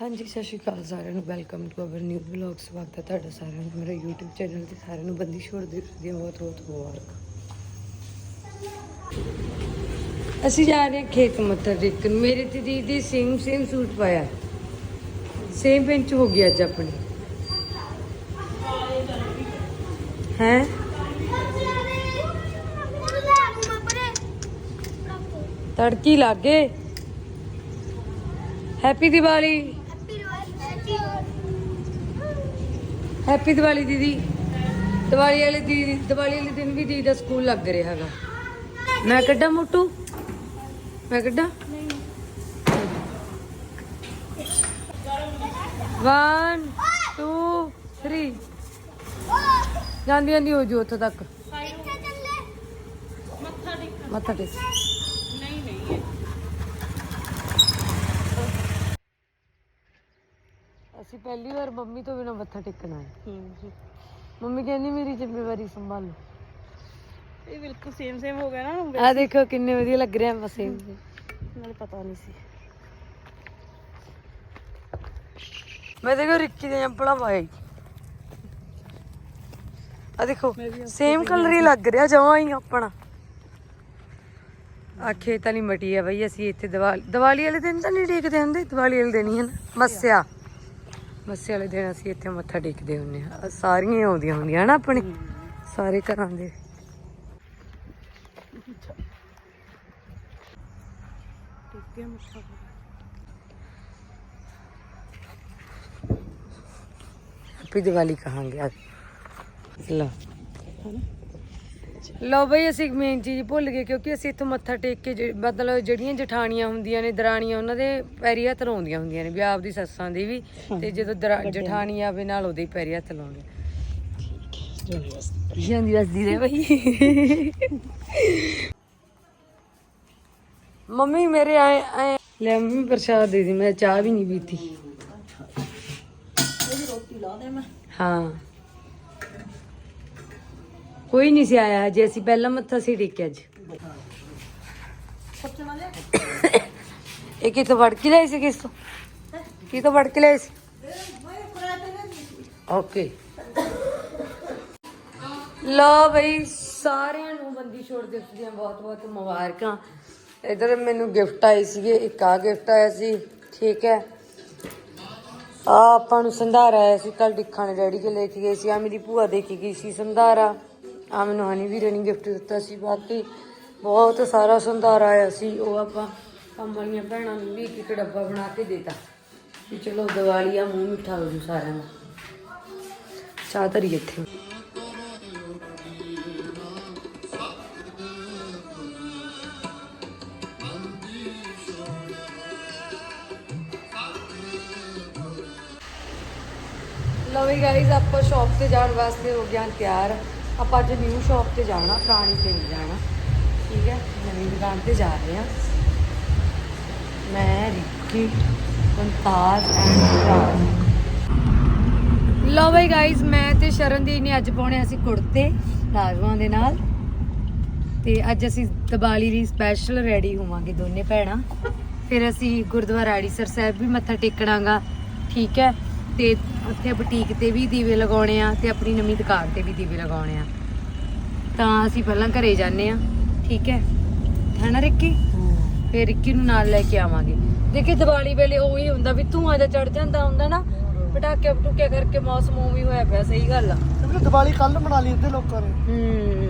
ਹਾਂਜੀ, ਸਤਿ ਸ਼੍ਰੀ ਅਕਾਲ ਸਾਰਿਆਂ ਨੂੰ। Welcome to our new vlog ਸਵਾਗਤ ਹੈ ਤੁਹਾਡਾ ਸਾਰਿਆਂ ਨੂੰ। ਮੇਰੇ YouTube ਚੈਨਲ ਤੇ ਸਾਰਿਆਂ ਨੂੰ ਬੰਦੀ ਛੋੜ ਦੇ ਦੀਆਂ ਬਹੁਤ ਬਹੁਤ ਮੁਬਾਰਕ। ਅਸੀਂ ਜਾ ਰਹੇ ਹਾਂ ਖੇਤ ਮੱਥਾ ਟੇਕਣ ਮੇਰੇ ਤੇ ਦੀਦੀ ਸੇਮ ਸੇਮ ਸੂਟ ਪਾਇਆ। ਸੇਮ ਪਿੰਚ ਹੋ ਗਿਆ ਅੱਜ ਆਪਣੀ। ਹੈ? ਤੜਕੀ ਲੱਗੇ ਹੈਪੀ ਦੀਵਾਲੀ। ਹੈਪੀ ਦੀਵਾਲੀ ਦੀਦੀ। ਦੀਵਾਲੀ ਵਾਲੇ ਦੀਦੀ ਦੀਵਾਲੀ ਵਾਲੇ ਦਿਨ ਵੀ ਦੀਦੀ ਦਾ ਸਕੂਲ ਲੱਗ ਰਿਹਾ ਹੈਗਾ। ਮੈਂ ਕੱਢਾਂ ਮੋਟੂ? ਮੈਂ ਕੱਢਾਂ? ਵਨ ਟੂ 3 ਜਾਂਦੀ ਜਾਂਦੀ ਹੋ ਜੂ ਉੱਥੋਂ ਤੱਕ। ਮੱਥਾ ਟੇਕ। ਅਸੀਂ ਪਹਿਲੀ ਵਾਰ ਮੰਮੀ ਤੋਂ ਬਿਨਾ ਮੱਥਾ ਟੇਕਣਾ ਹੈ। ਮੰਮੀ ਕਹਿੰਦੀ ਮੇਰੀ ਜ਼ਿੰਮੇਵਾਰੀ ਸੰਭਾਲੋ। ਇਹ ਬਿਲਕੁਲ ਸੇਮ ਸੇਮ ਹੋ ਗਿਆ ਨਾ ਆ ਦੇਖੋ ਕਿੰਨੇ ਵਧੀਆ ਲੱਗ ਰਿਹਾ ਬਸੇ ਨਾਲੇ ਪਤਾ ਨਹੀਂ ਸੀ। ਮੈਂ ਦੇਖੋ ਰਿੱਕੀ ਦੇ ਜੰਪਲਾ ਪਾਇਆ। ਆ ਦੇਖੋ ਸੇਮ ਕਲਰ ਹੀ ਲੱਗ ਰਿਹਾ ਜਮਾਂ ਹੀ ਆਪਣਾ। ਆ ਖੇਤਾਂ ਦੀ ਮਟੀ ਆ ਬਈ ਅਸੀਂ ਇੱਥੇ ਦੀਵਾਲੀ ਦੀਵਾਲੀ ਵਾਲੇ ਦਿਨ ਤਾਂ ਨਹੀਂ ਟੇਕਦੇ ਹੁੰਦੇ ਦੀਵਾਲੀ ਵਾਲੇ ਦਿਨ ਹੀ ਹਨ ਮੱਸਿਆ। ਮੱਸਿਆ ਵਾਲੇ ਦਿਨ ਅਸੀਂ ਇੱਥੇ ਮੱਥਾ ਟੇਕਦੇ ਹੁੰਨੇ ਆ ਸਾਰੀਆਂ ਆਉਂਦੀਆਂ ਹੁੰਦੀਆਂ ਹਨਾ ਆਪਣੇ? ਸਾਰੇ ਘਰਾਂ ਦੇ। ਹੈਪੀ ਦੀਵਾਲੀ ਕਹਾਂਗੇ ਅੱਜ। ਲਓ ਲਓ ਬਈ ਅਸੀਂ ਮੇਨ ਚੀਜ਼ ਭੁੱਲ ਗਏ ਕਿਉਂਕਿ ਅਸੀਂ ਇੱਥੋਂ ਮੱਥਾ ਟੇਕ ਕੇ ਮਤਲਬ ਜਿਹੜੀਆਂ ਜਠਾਣੀਆਂ ਹੁੰਦੀਆਂ ਨੇ ਦਰਾਣੀਆਂ ਉਹਨਾਂ ਦੇ ਪੈਰੀ ਹੱਥ ਲਾਉਂਦੀਆਂ ਹੁੰਦੀਆਂ ਨੇ ਵੀ ਆਪਦੀ ਸੱਸਾਂ ਦੀ ਵੀ। ਤੇ ਜਦੋਂ ਜਠਾਣੀ ਆਵੇ ਨਾਲ ਉਹਦੇ ਪੈਰੀ ਹੱਥ ਲਾਉਂਦੇ। ਜਾਂਦੀ ਵਸਦੀ ਦੇ ਬਈ। ਮੰਮੀ ਮੇਰੇ ਆਏ ਆਏ। ਲੈ ਮੰਮੀ ਪ੍ਰਸ਼ਾਦ ਦੇ ਦੀ ਮੈਂ ਚਾਹ ਵੀ ਨਹੀਂ ਪੀਤੀ। ਰੋਟੀ ਲਾ ਦੇ ਮੈਂ। ਹਾਂ। ਕੋਈ ਨਹੀਂ ਸੀ ਆਇਆ ਹਜੇ, ਅਸੀਂ ਪਹਿਲਾਂ ਮੱਥਾ ਸੀ ਟੇਕਿਆ ਅੱਜ। ਇਹ ਕਿਤੋਂ ਵੜ ਕੇ ਲਿਆਈ ਸੀ ਕਿਸ ਤੋਂ ਕਿਤੋਂ ਵੜ ਕੇ ਲਿਆਈ ਸੀ? ਓਕੇ। ਲੋ ਬਈ, ਸਾਰਿਆਂ ਨੂੰ ਬੰਦੀ ਛੋੜ ਦਿਵਸ ਦੀਆਂ ਬਹੁਤ ਬਹੁਤ ਮੁਬਾਰਕਾਂ। ਇਧਰ ਮੈਨੂੰ ਗਿਫਟ ਆਏ ਸੀਗੇ, ਇੱਕ ਆ ਗਿਫਟ ਆਇਆ ਸੀ, ਠੀਕ ਹੈ। ਆ ਆਪਾਂ ਨੂੰ ਸੰਧਾਰਾ ਆਇਆ ਸੀ ਕੱਲ ਡਿੱਖਾਂ ਨੇ ਡੈਡੀ ਕੇ ਲੈ ਕੇ ਗਏ ਸੀ ਆ ਮੇਰੀ ਭੂਆ ਦੇ ਕੇ ਗਈ ਸੀ ਸੰਧਾਰਾ। ਆ ਮੈਨੂੰ ਹਨੀ ਵੀਰੇ ਨੇ ਗਿਫਟ ਦਿੱਤਾ ਸੀ, ਬਾਕੀ ਬਹੁਤ ਸਾਰਾ ਸੰਧਾਰ ਆਇਆ ਸੀ, ਉਹ ਆਪਾਂ ਕੰਮ ਵਾਲੀਆਂ ਭੈਣਾਂ ਨੂੰ ਵੀ ਇੱਕ ਇੱਕ ਡੱਬਾ ਬਣਾ ਕੇ ਦੇਤਾ। ਵੀ ਚਲੋ ਦੀਵਾਲੀ ਆ, ਮੂੰਹ ਮਿੱਠਾ ਹੋ ਜੂ ਸਾਰਿਆਂ ਦਾ। ਚਾਹ ਧਰੀ ਇੱਥੇ। ਲਓ ਵੀ ਗਾਇਜ਼ ਆਪਾਂ ਸ਼ਾਪ ਤੇ ਜਾਣ ਵਾਸਤੇ ਹੋ ਗਿਆ ਤਿਆਰ। ਆਪਾਂ ਅੱਜ ਨਿਊ ਸ਼ਾਪ ਤੇ ਜਾਣਾ, ਪੁਰਾਣੀ ਤੇ ਨਹੀਂ ਜਾਣਾ। ਠੀਕ ਹੈ? ਨਵੀਂ ਦੁਕਾਨ ਤੇ ਜਾ ਰਹੇ ਹਾਂ। ਮੈਂ, ਰਿੱਕੀ, ਮੁਮਤਾਜ਼ ਐਂਡ ਰਾਜ। ਲਓ ਬਈ ਗਾਇਜ਼ ਮੈਂ ਤੇ ਸ਼ਰਨਦੀਪ ਨੇ ਅੱਜ ਪਾਉਣੇ ਅਸੀਂ ਕੁੜਤੇ ਲਾਜਵਾਂ ਦੇ ਨਾਲ। ਤੇ ਅੱਜ ਅਸੀਂ ਦੀਵਾਲੀ ਲਈ ਸਪੈਸ਼ਲ ਰੈਡੀ ਹੋਵਾਂਗੇ ਦੋਨੇ ਭੈਣਾਂ। ਫਿਰ ਅਸੀਂ ਗੁਰਦੁਆਰਾ ਆੜੀਸਰ ਸਾਹਿਬ ਵੀ ਮੱਥਾ ਟੇਕਣਾਗਾ। ਠੀਕ ਹੈ? ਤੇ ਉੱਥੇ ਬੁਟੀਕ ਤੇ ਵੀ ਦੀਵੇ ਲਗਾਉਣੇ ਆ ਤੇ ਆਪਣੀ ਨਵੀਂ ਦੁਕਾਨ ਤੇ ਵੀ ਦੀਵੇ ਲਗਾਉਣੇ ਆ। ਤਾਂ ਅਸੀਂ ਪਹਿਲਾਂ ਘਰੇ ਜਾਂਦੇ ਆ ਠੀਕ ਹੈ? ਹੈਨਾ ਰਿੱਕੀ? ਫਿਰ ਰਿੱਕੀ ਨੂੰ ਨਾਲ ਲੈ ਕੇ ਆਵਾਂਗੇ। ਦੇਖੀ ਦੀਵਾਲੀ ਵੇਲੇ ਉਹੀ ਹੁੰਦਾ ਵੀ ਧੂਆਂ ਜਿਹਾ ਚੜ ਜਾਂਦਾ ਹੁੰਦਾ ਨਾ ਪਟਾਕੇ ਪਟੂਕੇ ਕਰਕੇ ਮੌਸਮ ਉਵੇਂ ਹੋਇਆ ਪਿਆ ਸਹੀ ਗੱਲ ਆ। ਕਿਉਂਕਿ ਦੀਵਾਲੀ ਕੱਲ ਮਨਾ ਲਈ ਇੱਥੇ ਲੋਕਾਂ ਨੇ। ਹੂੰ।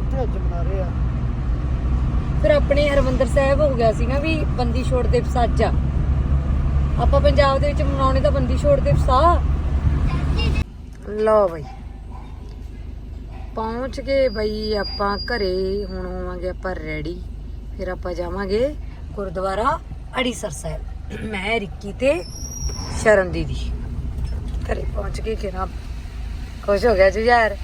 ਅੱਧੇ ਅੱਜ ਮਨਾ ਰਹੇ ਆ। ਫਿਰ ਆਪਣੇ ਹਰਮੰਦਰ ਸਾਹਿਬ ਹੋ ਗਿਆ ਸੀ ਨਾ ਵੀ ਬੰਦੀ ਛੋੜ ਦਿਵਸ ਅੱਜ ਆ ਆਪਾਂ ਪੰਜਾਬ ਦੇ ਵਿੱਚ ਮਨਾਉਣੇ ਤਾਂ ਬੰਦੀ ਛੋੜ ਦਿਵਸ ਆ ਲਓ ਬਈ। ਪਹੁੰਚ ਗਏ ਬਈ ਆਪਾਂ ਘਰੇ, ਹੁਣ ਹੋਵਾਂਗੇ ਆਪਾਂ ਰੈਡੀ ਫਿਰ ਆਪਾਂ ਜਾਵਾਂਗੇ ਗੁਰਦੁਆਰਾ ਅੜੀਸਰ ਸਾਹਿਬ। ਮੈਂ, ਰਿੱਕੀ ਤੇ ਸ਼ਰਨ ਦੀਦੀ। ਘਰੇ ਪਹੁੰਚ ਕੇ ਕਿਰਾ ਖੁਸ਼ ਹੋ ਗਿਆ ਜੀ ਯਾਰ।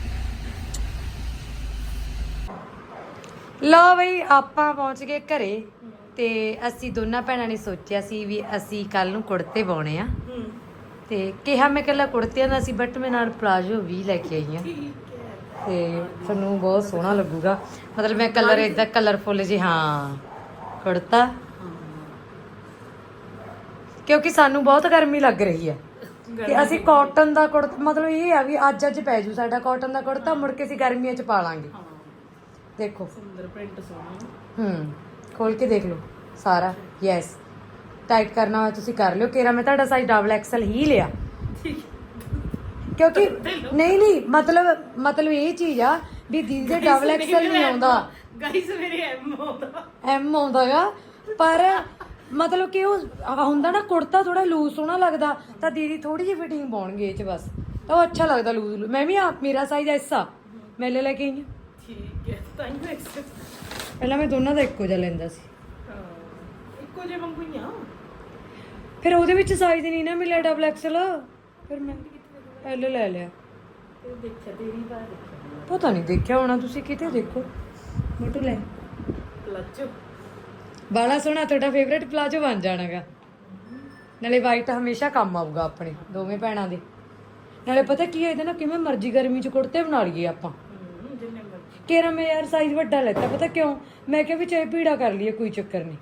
ਲਓ ਬਈ, ਆਪਾਂ ਪਹੁੰਚ ਗਏ ਘਰੇ। ਤੇ ਅਸੀਂ ਦੋਨਾਂ ਭੈਣਾਂ ਨੇ ਸੋਚਿਆ ਸੀ ਵੀ ਅਸੀਂ ਕੱਲ ਨੂੰ ਕੁੜਤੇ ਪਾਉਣੇ ਆ। ਤੇ ਕਿਹਾ ਮੈਂ ਕੱਲਾ ਕੁੜਤਿਆਂ ਦਾ ਸੀ ਬਟ ਮੈਂ ਨਾਲ ਪਲਾਜੋ ਵੀ ਲੈ ਕੇ ਆਈ ਆ ਤੇ ਤੁਹਾਨੂੰ ਬਹੁਤ ਸੋਹਣਾ ਲੱਗੂਗਾ। ਮਤਲਬ ਮੈਂ ਕਲਰ ਇਦਾਂ ਕਲਰਫੁਲ ਜੀ ਹਾਂ ਕੁੜਤਾ। ਕਿਉਂਕਿ ਸਾਨੂੰ ਬਹੁਤ ਗਰਮੀ ਲੱਗ ਰਹੀ ਹੈ। ਕਿ ਅਸੀਂ ਕਾਟਨ ਦਾ ਕੁੜਤਾ ਮਤਲਬ ਇਹ ਆ ਵੀ ਅੱਜ ਅੱਜ ਪੈ ਜੂ ਸਾਡਾ ਕਾਟਨ ਦਾ ਕੁੜਤਾ ਮੁੜ ਕੇ ਅਸੀਂ ਗਰਮੀਆਂ 'ਚ ਪਾ ਲਾਂਗੇ। ਦੇਖੋ। ਸੁੰਦਰ ਪ੍ਰਿੰਟ ਸੋਹਣਾ। ਹੂੰ। ਖੋਲ ਕੇ ਦੇਖ ਲਓ ਸਾਰਾ ਯੈਸ ਟਾਈਟ ਕਰਨਾ ਹੋਇਆ ਤੁਸੀਂ ਕਰ ਲਿਓ। ਕੇਰਾ ਮੈਂ ਤੁਹਾਡਾ ਸਾਈਜ਼ ਡਬਲ ਐਕਸਲ ਹੀ ਲਿਆ। ਕਿਉਂਕਿ ਨਹੀਂ ਨਹੀਂ ਮਤਲਬ ਮਤਲਬ ਇਹ ਚੀਜ਼ ਆ ਵੀ ਦੀਦੀ ਦੇ ਡਬਲ ਐਕਸਲ ਨਹੀਂ ਆਉਂਦਾ। ਗਾਈਸ ਮੇਰੇ ਐਮ ਆਉਂਦਾ। ਐਮ ਆਉਂਦਾਗਾ ਪਰ ਮਤਲਬ ਕਿ ਉਹ ਹੁੰਦਾ ਨਾ ਕੁੜਤਾ ਥੋੜਾ ਲੂਜ਼ ਸੋਹਣਾ ਲੱਗਦਾ ਤਾਂ ਦੀਦੀ ਥੋੜੀ ਜਿਹੀ ਫਿਟਿੰਗ ਪਾਉਣਗੇ ਇਹ ਚ ਬਸ। ਤਾਂ ਉਹ ਅੱਛਾ ਲੱਗਦਾ ਲੂਜ਼ ਮੈਂ ਵੀ ਆ ਮੇਰਾ ਸਾਈਜ਼ ਐਸਾ। ਮੈਂ ਲੈ ਲੈ ਕੇ ਆਈ ਠੀਕ ਹੈ ਤਾਂ ਹੀ ਐਕਸੈਪਟ ਪਹਿਲਾਂ ਮੈਂ ਦੋਨਾਂ ਦਾ ਇੱਕੋ ਜਿਹਾ ਲੈਂਦਾ ਸੀ। ਹਾਂ ਇੱਕੋ ਜਿਹੇ ਵਾਂਗੂ ਹੀ ਆ। ਫਿਰ ਉਹਦੇ ਵਿੱਚ ਸਾਈਜ਼ ਨਹੀਂ ਨਾ ਮਿਲਿਆ ਡਬਲ ਐਕਸਲ ਫਿਰ ਮੈਂ ਐਲ ਲੈ ਲਿਆ। ਤੇ ਦੇਖਿਆ ਤੇਰੀ ਵਾਰ ਦੇਖਿਆ। ਪਤਾ ਨਹੀਂ ਦੇਖਿਆ ਹੋਣਾ ਤੁਸੀਂ ਕਿਤੇ ਦੇਖੋ। ਮੋਟੂ ਲੈ। ਪਲਾਜੋ। ਬਾਲਾ ਸੋਹਣਾ ਤੁਹਾਡਾ ਫੇਵਰੇਟ ਪਲਾਜੋ ਬਣ ਜਾਣਾਗਾ। ਨਾਲੇ ਵਾਈਟ ਹਮੇਸ਼ਾ ਕੰਮ ਆਊਗਾ ਆਪਣੇ ਦੋਵੇਂ ਭੈਣਾਂ ਦੇ। ਨਾਲੇ ਪਤਾ ਕੀ ਹੈ ਇਹਦੇ ਨਾਲ ਕਿਵੇਂ ਮਰਜ਼ੀ ਗਰਮੀ ਚ ਕੁੜਤੇ ਬਣਾ ਲਈਏ ਆਪਾਂ। ਹੂੰ ਜਿੰਨੇ ਮਰਜ਼ੀ ਕੇਰਾ ਮੈਂ ਯਾਰ ਸਾਈਜ਼ ਵੱਡਾ ਲੈਤਾ ਪਤਾ ਕਿਉਂ? ਮੈਂ ਕਿਹਾ ਵੀ ਚਾਹੇ ਭੀੜਾ ਕਰ ਲਈਏ ਕੋਈ ਚੱਕਰ ਨਹੀਂ।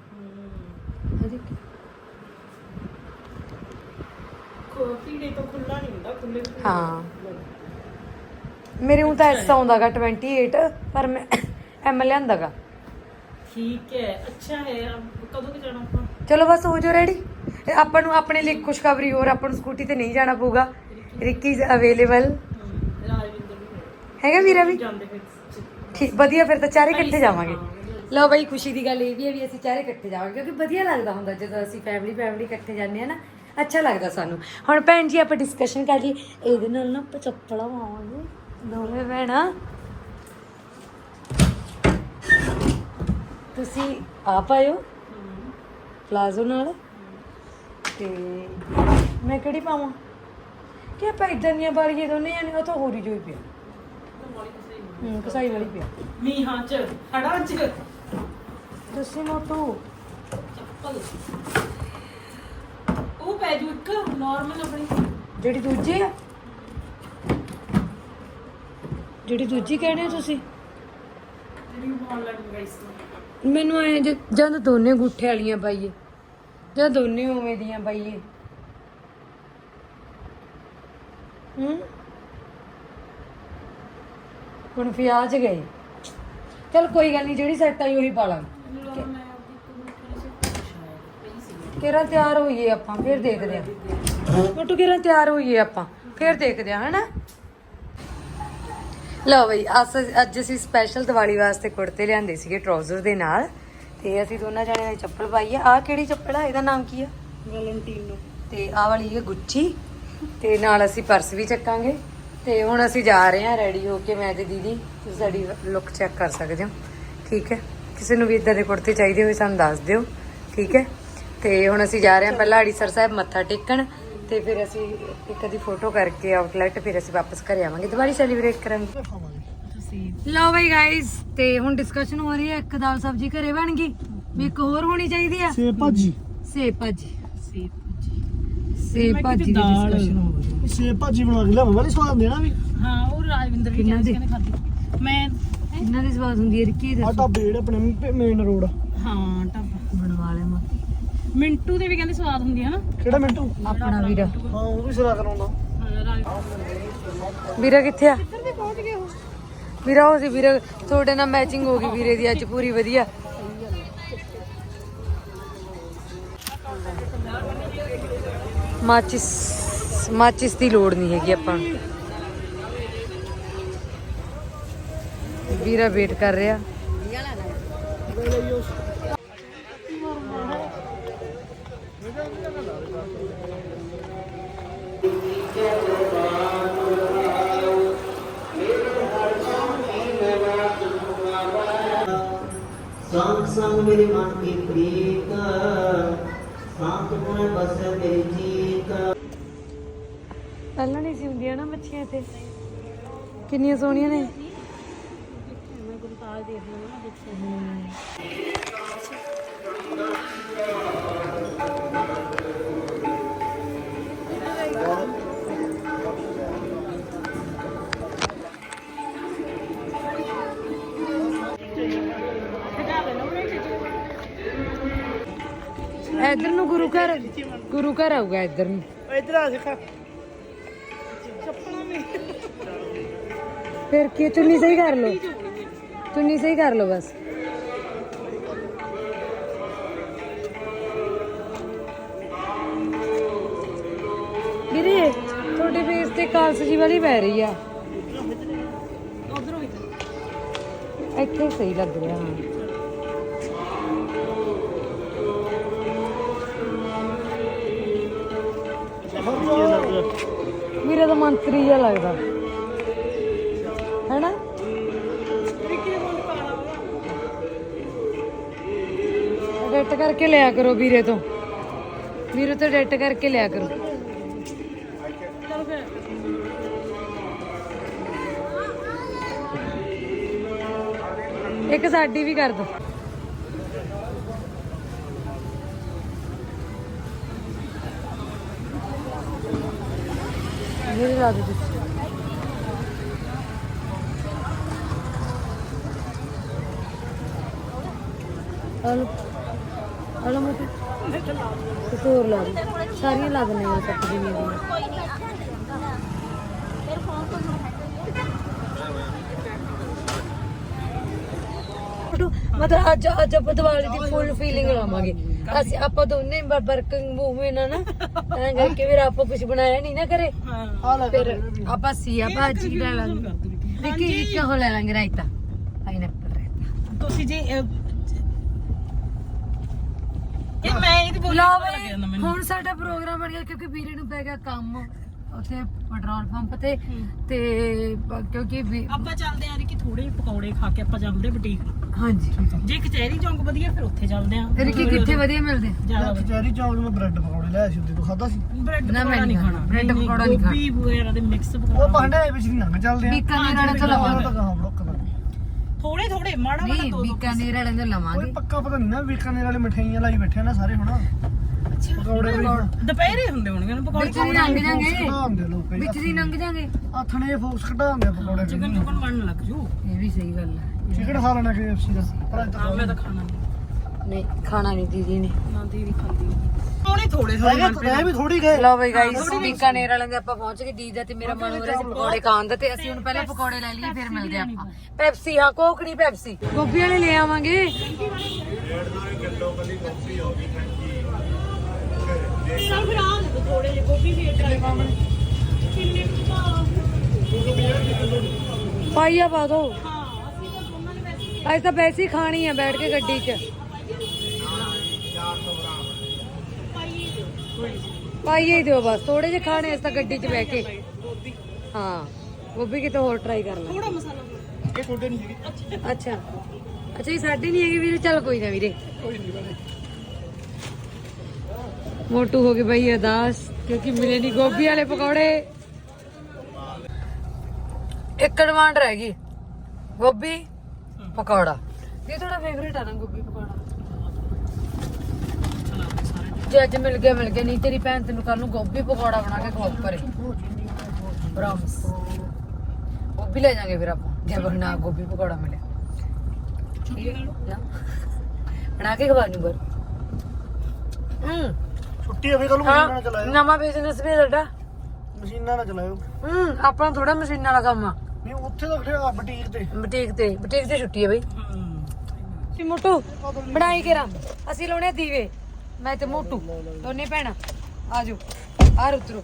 ਆਹ ਦੇਖ। ਕੋਫੀ ਡੇ ਤੋਂ ਖੁੱਲਾ ਨਹੀਂ ਹੁੰਦਾ ਖੁੱਲੇ ਹਾਂ। ਮੇਰੇ ਨੂੰ ਤਾਂ ਐਸਾ ਆਉਂਦਾਗਾ 28 ਪਰ ਮੈਂ ਐਮ ਲਿਆਂਦਾਗਾ ਠੀਕ ਹੈ ਅੱਛਾ ਹੈ ਅਬ ਕਦੋਂ ਕਿ ਜਾਣਾ ਆਪਾਂ? ਚਲੋ ਬਸ ਹੋ ਜਾਓ ਰੈਡੀ ਆਪਾਂ ਨੂੰ ਆਪਣੇ ਲਈ ਖੁਸ਼ਖਬਰੀ ਹੋਰ ਆਪਾਂ ਨੂੰ ਸਕੂਟੀ ਤੇ ਨਹੀਂ ਜਾਣਾ ਪਊਗਾ। ਰਿੱਕੀ? ਇਜ਼ ਅਵੇਲੇਬਲ ਰਾਜਵਿੰਦਰ ਵੀ ਹੈ। ਹੈਗਾ ਵੀਰਾ ਵੀ? ਜਾਂਦੇ ਫਿਰ। ਠੀਕ ਵਧੀਆ ਫਿਰ ਤਾਂ ਚਾਰੇ ਇਕੱਠੇ ਜਾਵਾਂਗੇ। ਲਓ ਬਈ ਖੁਸ਼ੀ ਦੀ ਗੱਲ ਇਹ ਵੀ ਹੈ ਵੀ ਅਸੀਂ ਚਾਰੇ ਇਕੱਠੇ ਜਾਵਾਂਗੇ ਕਿਉਂਕਿ ਵਧੀਆ ਲੱਗਦਾ ਹੁੰਦਾ ਜਦੋਂ ਅਸੀਂ ਫੈਮਿਲੀ ਫੈਮਿਲੀ ਇਕੱਠੇ ਜਾਂਦੇ ਆ ਨਾ ਅੱਛਾ ਲੱਗਦਾ ਸਾਨੂੰ। ਹੁਣ ਭੈਣ ਜੀ ਆਪਾਂ ਡਿਸਕਸ਼ਨ ਕਰ ਲਈ ਇਹਦੇ ਨਾਲ ਨਾ ਆਪਾਂ ਚੱਪਲਾਂ ਪਾਵਾਂਗੇ। ਦੋਵੇਂ ਭੈਣਾਂ। ਤੁਸੀਂ ਆ ਪਾਇਓ ਪਲਾਜ਼ੋ ਨਾਲ। ਤੇ ਮੈਂ ਕਿਹੜੀ ਪਾਵਾਂ? ਕਿ ਆਪਾਂ ਇਦਾਂ ਦੀਆਂ ਵਾਲੀਏ ਦੋਨੇ ਜਾਣੇ ਉਹ ਤਾਂ ਹੋਰ ਹੀ ਜੋਈ ਪਿਆ। ਹੂੰ ਕਸਾਈ ਵਾਲੀ ਪਿਆ। ਮੀਂਹਾਂ ਚ ਹੜਾਂ ਚ। ਦੱਸੀ ਮੋਟੂ। ਚੱਪਲ। ਉਹ ਪੈ ਜੂ ਇੱਕ ਨਾਰਮਲ ਆਪਣੀ। ਜਿਹੜੀ ਦੂਜੀ ਆ? ਜਿਹੜੀ ਦੂਜੀ ਕਹਿੰਦੇ ਹੋ ਤੁਸੀਂ? ਜਿਹੜੀ ਆਨਲਾਈਨ ਗਾਈਸ ਮੈਨੂੰ ਐ ਜਦ ਦੋਨੇ ਗੁੱਠੇ ਵਾਲੀਆਂ ਪਾਈਏ ਜਾਂ ਦੋਨੇ ਉਵੇਂ ਦੀਆਂ ਪਾਈਏ। ਹੂੰ? ਹੁਣ ਫਿਆ ਚ ਗਏ। ਚਲ ਕੋਈ ਗੱਲ ਨਹੀਂ ਜਿਹੜੀ ਸੈੱਟ ਆਈ ਉਹੀ ਪਾ ਲਾਂਗੇ ਕਿਹੜਾ ਤਿਆਰ ਹੋਈਏ ਆਪਾਂ? ਫਿਰ ਦੇਖਦੇ ਆਂ। ਮੋਟੂ ਕਿਹੜਾ ਤਿਆਰ ਹੋਈਏ ਆਪਾਂ? ਫਿਰ ਦੇਖਦੇ ਆਂ ਹਨਾ? ਲਓ ਬਈ ਅਸ- ਅੱਜ ਅਸੀਂ ਸਪੈਸ਼ਲ ਦੀਵਾਲੀ ਵਾਸਤੇ ਕੁੜਤੇ ਲਿਆਂਦੇ ਸੀਗੇ ਟਰਾਊਜ਼ਰ ਦੇ ਨਾਲ। ਤੇ ਅਸੀਂ ਦੋਨਾਂ ਜਣਿਆਂ ਨੇ ਚੱਪਲ ਪਾਈ ਆ। ਆਹ ਕਿਹੜੀ ਚੱਪਲ ਆ? ਇਹਦਾ ਨਾਮ ਕੀ ਆ? ਵੈਲੈਂਟੀਨੋ। ਤੇ ਆਹ ਵਾਲੀ ਹੈ ਗੁੱਚੀ। ਤੇ ਨਾਲ ਅਸੀਂ ਪਰਸ ਵੀ ਚੱਕਾਂਗੇ। ਤੇ ਹੁਣ ਅਸੀਂ ਜਾ ਰਹੇ ਹਾਂ ਰੈਡੀ ਹੋ ਕੇ। ਮੈਂ ਤੇ ਦੀਦੀ ਤੁਸੀਂ ਸਾਡੀ ਲੁੱਕ ਚੈੱਕ ਕਰ ਸਕਦੇ ਹੋ। ਠੀਕ ਹੈ? ਕਿਸੇ ਨੂੰ ਵੀ ਇਦਾਂ ਦੇ ਕੁੜਤੇ ਚਾਹੀਦੇ ਹੋਏ ਸਾਨੂੰ ਦੱਸ ਦਿਓ। ਠੀਕ ਹੈ? ਤੇ ਹੁਣ ਅਸੀਂ ਜਾ ਰਹੇ ਹਾਂ ਪਹਿਲਾਂ ਅੜੀਸਰ ਸਾਹਿਬ ਮੱਥਾ ਟੇਕਣ। ਤੇ ਫਿਰ ਅਸੀਂ ਇੱਕ ਅੱਧੀ ਫੋਟੋ ਕਰਕੇ ਆਊਟਲੈਟ ਫਿਰ ਅਸੀਂ ਵਾਪਸ ਘਰੇ ਆਵਾਂਗੇ। ਦੀਵਾਲੀ ਸੈਲੀਬ੍ਰੇਟ ਕਰਾਂਗੇ। ਲਓ ਬਈ ਗਾਇਸ ਤੇ ਹੁਣ ਡਿਸਕਸ਼ਨ ਹੋ ਰਹੀ ਹੈ। ਇੱਕ ਦਾਲ ਸਬਜ਼ੀ ਘਰੇ ਬਣ ਗਈ। ਵੀ ਇੱਕ ਹੋਰ ਹੋਣੀ ਚਾਹੀਦੀ ਆ? ਸੇਬ ਭਾਜੀ। ਸੇਬ ਭਾਜੀ। ਸੇਬ ਮੈਂ ਭਾਜੀ ਦੀ ਕਿਤੇ ਦਾਲ। ਡਿਸਕਸ਼ਨ ਹੋ ਰਹੀ ਹੈ। ਸੇਬ ਭਾਜੀ ਬਣਾ ਕੇ ਲਿਆਵਾਂ ਵਾਲੀ ਸਵਾਦ ਦੇਣਾ ਵੀ। ਹਾਂ ਉਹ ਰਾਜਵਿੰਦਰ ਵੀ ਕਿੰਨਾ ਕਹਿੰਦੇ ਦੀ? ਕਹਿੰਦੇ ਖਾਦੀ ਮੈਂ ਇਹਨਾਂ ਦੀ ਸਵਾਦ ਹੁੰਦੀ ਹੈ? ਰਿੱਕੀ ਆ ਦੇ ਢਾਬੇ ਜਿਹੜੇ ਆਪਣੇ ਮੇਨ ਰੋਡ ਹਾਂ ਢਾਬਾ ਬਣਵਾ ਲੈ ਮਾ। ਮਿੰਟੂ ਦੇ ਵੀ ਕਹਿੰਦੇ ਸਵਾਦ ਹੁੰਦੀ ਹੈ ਨਾ। ਕਿਹੜਾ ਮਿੰਟੂ? ਆਪਣਾ ਵੀਰਾ। ਹਾਂ ਉਹ ਵੀ ਸਿਰਾ ਕਰਾਉਂਦਾ। ਹਾਂ, ਰਾਜ ਵੀਰਾ ਕਿੱਥੇ ਆ? ਕਿੱਧਰ ਦੇ ਪਹੁੰਚ ਗਏ ਉਹ? ਵੀਰਾ ਉਹ ਸੀ ਵੀਰਾ ਤੁਹਾਡੇ ਨਾਲ ਮੈਚਿੰਗ ਹੋ ਗਈ ਵੀਰੇ ਦੀ ਅੱਜ ਪੂਰੀ ਵਧੀਆ। ਮਾਚਿਸ ਮਾਚਿਸ ਦੀ ਲੋੜ ਨਹੀਂ ਹੈਗੀ ਆਪਾਂ ਨੂੰ ਵੀਰਾ ਵੇਟ ਕਰ ਰਿਹਾ ਸੰਗ ਸੰਗ ਮੇਰੇ ਮਨ ਕੀ ਪ੍ਰੀਤ ਸਾਤ ਗੁਣ ਬਸੈ ਮੇਰੀ ਜੀਤ ਨਾ ਮੱਛੀਆਂ ਇੱਥੇ। ਕਿੰਨੀਆਂ ਸੋਹਣੀਆਂ ਨੇ। ਮੈਂ ਗੁਰਤਾਜ ਦੇਖ ਲਵਾਂ ਨਾ ਦੇਖੋ ਇਧਰ ਨੂੰ ਗੁਰੂ ਘਰ ਗੁਰੂ ਘਰ ਆਊਗਾ ਇੱਧਰ ਨੂੰ। ਇੱਧਰ ਆ, ਸਿੱਖਾ। ਫਿਰ ਕੀ ਚੁੰਨੀ ਸਹੀ ਕਰ ਲਓ। ਚੁੰਨੀ ਸਹੀ ਕਰ ਲਓ ਬਸ। ਵੀਰੇ, ਤੁਹਾਡੇ ਫੇਸ ਤੇ ਕਾਲਸ ਜੀ ਵਾਲੀ ਪੈ ਰਹੀ ਆ। ਉਧਰੋਂ ਇੱਥੇ ਸਹੀ ਲੱਗ ਰਿਹਾ। ਹਾਂ ਮੰਤਰੀ ਜਿਹਾ ਲੱਗਦਾ। ਹੈਨਾ? ਡਿੱਟ ਕਰਕੇ ਲਿਆ ਕਰੋ ਵੀਰੇ ਤੋਂ। ਵੀਰੇ ਤੋਂ ਡਿੱਟ ਕਰਕੇ ਲਿਆ ਕਰੋ। ਇੱਕ ਸਾਡੀ ਵੀ ਕਰ ਦੋ। ਮੇਰੇ ਲਾ ਦੋ ਤੁਸੀਂ। ਹਲੋ ਹਲੋ ਮੋਟੇ। ਕੁਛ ਲਾ ਦੋ ਸਾਰੀਆਂ ਲਾ ਦਿੰਦੇ ਆ ਕੱਟ ਦੀ ਮੇਰੀ ਮਤਲਬ ਅੱਜ ਅੱਜ ਆਪਾਂ ਦੀਵਾਲੀ ਦੀ ਫੁੱਲ ਫੀਲਿੰਗ ਲਾਵਾਂਗੇ। ਅਸੀਂ ਆਪਾਂ ਦੋਨੇ ਵਰਕਿੰਗ ਵੂਮਨ ਆ ਨਾ। ਐਂ ਕਰਕੇ ਫਿਰ ਆਪਾਂ ਕੁਝ ਬਣਾਇਆ ਨਹੀਂ ਨਾ ਕਰੇ ਹਾਂ। ਫਿਰ ਆਪਾਂ ਸੀਆ ਭਾਜੀ ਲੈ ਲਾਂਗੇ। ਇੱਕ ਹੋ ਲੈ ਲਾਂਗੇ ਰਾਇਤਾ? ਪਾਈਨਐਪਲ ਰਾਇਤਾ। ਤੁਸੀਂ ਜੀ ਇਹ ਇਹ ਮੈਂ ਇਹਦੀ ਬੋਲੀ ਲਓ ਪਤਾ ਲੱਗਿਆ ਜਾਂਦਾ ਬਈ ਮੈਨੂੰ। ਹੁਣ ਸਾਡਾ ਪ੍ਰੋਗਰਾਮ ਬਣ ਗਿਆ ਕਿਉਂਕਿ ਵੀਰੇ ਨੂੰ ਪੈ ਗਿਆ ਕੰਮ। ਉੱਥੇ ਪੈਟਰੋਲ ਪੰਪ ਤੇ ਤੇ ਕਿਉਂਕਿ ਵੀ- ਆਪਾਂ ਚੱਲਦੇ ਆਂ ਕਿ ਥੋੜੇ ਪਕੌੜੇ ਖਾ ਕੇ ਆਪਾਂ ਜਾਂਦੇ ਬੁਟੀਕ। ਹਾਂਜੀ। ਜੇ ਕਚਹਿਰੀ ਚੌਂਕ ਵਧੀਆ ਫਿਰ ਉੱਥੇ ਚੱਲਦੇ ਆਂ ਫਿਰ ਕੀ ਕਿੱਥੇ ਵਧੀਆ ਮਿਲਦੇ? ਜ਼ਿਆਦਾ। ਕਚਹਿਰੀ ਚੌਂਕ ਨੂੰ ਮੈਂ ਬ੍ਰੈਡ ਪਕੌੜੇ ਲਿਆ ਸੀ ਉਹਦੇ ਤੋਂ ਖਾਦਾ ਸੀ? ਬ੍ਰੈਡ ਨਾ, ਮੈਂ ਪਕੌੜਾ ਨਹੀਂ ਨਹੀਂ ਖਾਣਾ। ਬ੍ਰੈਡ ਪਕੌੜਾ ਨਹੀਂ ਖਾਣਾ। ਗੋਭੀ ਵਗੈਰਾ ਦੇ ਮਿਕਸ ਉਹ ਪਕੌੜਾ ਪਾਂਡੇ ਵਿੱਚ ਦੀ ਲੰਘ ਚੱਲਦੇ ਆ ਬੀਕਾਨੇਰ ਵਾਲੇ ਤੋਂ ਉਹ ਲਵਾਂਗੇ। ਤਾਂ ਕਹਾਂ ਬੜਕ ਦਾ ਥੋੜੇ ਥੋੜੇ ਮਾੜਾ ਮਾੜਾ ਨਹੀਂ ਦੋ ਦੋ ਬੀਕਾਨੇਰ ਵਾਲੇ ਤੋਂ ਕੋਈ ਲਵਾਂਗੇ। ਪੱਕਾ ਪਤਾ ਨਹੀਂ ਨਾ ਬੀਕਾਨੇਰ ਵਾਲੇ ਮਠਿਆਈਆਂ ਲਾਈ ਬੈਠੇ ਆ ਨਾ ਸਾਰੇ ਹੁਣ। ਪਕੌੜੇ ਵੀ ਦੁਪਹਿਰੇ ਹੁੰਦੇ ਹੋਣਗੇ ਨਾ ਪਕੌੜੇ ਵਿੱਚ ਦੀ ਲੰਘ ਜਾਾਂਗੇ ਕਢਾਉਂਦੇ ਲੋਕ ਕਈ ਵਿੱਚ ਦੀ ਲੰਘ ਜਾਾਂਗੇ ਆਥਣੇ ਫੋਕਸ ਕਢਾਉਂਦੇ ਆ ਪਕੌੜੇ ਚਿਕਨ ਚੁਕਨ ਬਣਨ ਲੱਗ ਜੂ। ਇਹ ਵੀ ਸਹੀ ਗੱਲ ਹੈ ਚਿਕਨ ਖਾ ਲੈਣਾ KFC ਦਾ। ਪਰ ਅੱਜ ਹਾਂ ਮੈਂ ਤਾਂ ਖਾਣਾ ਨਹੀਂ। ਨਹੀਂ ਖਾਣਾ ਨਹੀਂ ਦੀਦੀ ਨੇ। ਨਾ ਦੀਦੀ ਖਾਂਦੀ ਥੋੜੇ ਥੋੜੇ ਥੋੜੇ ਤੱਕ ਰਹਿ ਵੀ ਥੋੜੀ ਗਏ। ਲਓ ਬਈ ਗਾਈਸ ਬੀਕਾਨੇਰ ਵਾਲਿਆਂ ਦੇ ਆਪਾਂ ਪਹੁੰਚ ਗਏ। ਦੀਦਾ ਤੇ ਮੇਰਾ ਮਨ ਹੋ ਰਿਹਾ ਸੀ ਪਕੌੜੇ ਖਾਣ ਦਾ ਤੇ ਅਸੀਂ ਹੁਣ ਪਹਿਲਾਂ ਪਕੌੜੇ ਲੈ ਲਈਏ ਫਿਰ ਮਿਲਦੇ ਆਪਾਂ। ਪੈਪਸੀ ਹਾਂ ਕੋਕੜੀ ਪੈਪਸੀ ਗੋਭੀ ਵਾਲੇ ਲੈ ਆਵਾਂਗੇ। ਚੱਲ ਫਿਰ ਆ ਦੇ ਥੋੜੇ ਜਿਹੇ ਗੋਭੀ ਵੀ ਟਰਾਈ ਕਿੰਨੇ ਕੁ ਪਾਈਆ ਪਾ ਦੋ। ਹਾਂ ਅਸੀਂ ਤਾਂ ਦੋਨਾਂ ਨੇ ਵੈਸੇ ਅੱਜ ਤਾਂ ਵੈਸੇ ਹੀ ਖਾਣੀ ਆ ਬੈਠ ਕੇ ਗੱਡੀ 'ਚ। ਪਾਈਏ ਹੀ ਦਿਓ। ਬਸ ਥੋੜੇ ਜਿਹੇ ਖਾਣੇ ਇਸ ਤਾਂ ਗੱਡੀ 'ਚ ਬਹਿ ਕੇ। ਹਾਂ ਗੋਭੀ ਕਿਤੇ ਹੋਰ ਟਰਾਈ ਕਰ ਲੈ। ਥੋੜਾ ਮਸਾਲਾ ਇਹ ਕੋਡੇ ਨਹੀਂ ਹੈਗੀ। ਅੱਛਾ। ਅੱਛਾ। ਇਹ ਸਾਡੀ ਨਹੀਂ ਹੈਗੀ ਵੀਰੇ ਚੱਲ ਕੋਈ ਨਾ ਵੀਰੇ। ਮੋਟੂ ਹੋ ਗਏ ਬਈ ਅਰਦਾਸ ਕਿਉਂਕਿ ਮਿਲੇ ਨਹੀਂ ਗੋਭੀ ਵਾਲੇ ਪਕੌੜੇ। ਇੱਕ ਡਿਮਾਂਡ ਰਹਿ ਗਈ ਗੋਭੀ ਪਕੌੜਾ। ਇਹ ਤੁਹਾਡਾ ਫੇਵਰੇਟ ਆ ਨਾ ਗੋਭੀ ਪਕੌੜਾ? ਜੇ ਅੱਜ ਮਿਲ ਗਿਆ ਮਿਲ ਗਿਆ। ਨਹੀਂ ਤੇਰੀ ਭੈਣ ਤੈਨੂੰ ਕੱਲ ਨੂੰ ਗੋਭੀ ਪਕੌੜਾ ਬਣਾ ਕੇ ਖਵਾਉ ਕਰੇ ਬ੍ਰਾਮਸ ਗੋਭੀ ਲੈ ਜਾਾਂਗੇ ਫਿਰ ਆਪਾਂ ਜੇ ਬਣਾ ਗੋਭੀ ਪਕੌੜਾ ਮਿਲਿਆ। ਨਾ? ਬਣਾ ਕੇ ਖਵਾ ਨੂੰ ਬਰ ਹੂੰ। ਛੁੱਟੀ ਹੋਵੇ ਕੱਲ ਮਸ਼ੀਨਾਂ ਨਾ ਹਾਂ ਚਲਾਇਓ। ਨਵਾਂ ਬਿਜ਼ਨਸ ਵੀ ਸਾਡਾ ਮਸ਼ੀਨਾਂ ਨਾ ਚਲਾਇਓ। ਹੂੰ ਆਪਣਾ ਥੋੜਾ ਮਸ਼ੀਨਾਂ ਵਾਲਾ ਕੰਮ ਆ। ਨਹੀਂ ਉੱਥੇ ਤਾਂ ਖੜਿਆ ਬੁਟੀਕ ਤੇ। ਬੁਟੀਕ ਤੇ ਬੁਟੀਕ ਤੇ ਛੁੱਟੀ ਹੈ ਬਈ। ਤੇ ਮੋਟੂ ਬਣਾਈ ਕੇ ਰਾਂ ਅਸੀਂ ਲਾਉਣੇ ਆ ਦੀਵੇ। ਮੈਂ ਤੇ ਮੋਟੂ ਦੋਨੇ ਭੈਣਾਂ। ਆਜੋ ਆ ਉਤਰੋ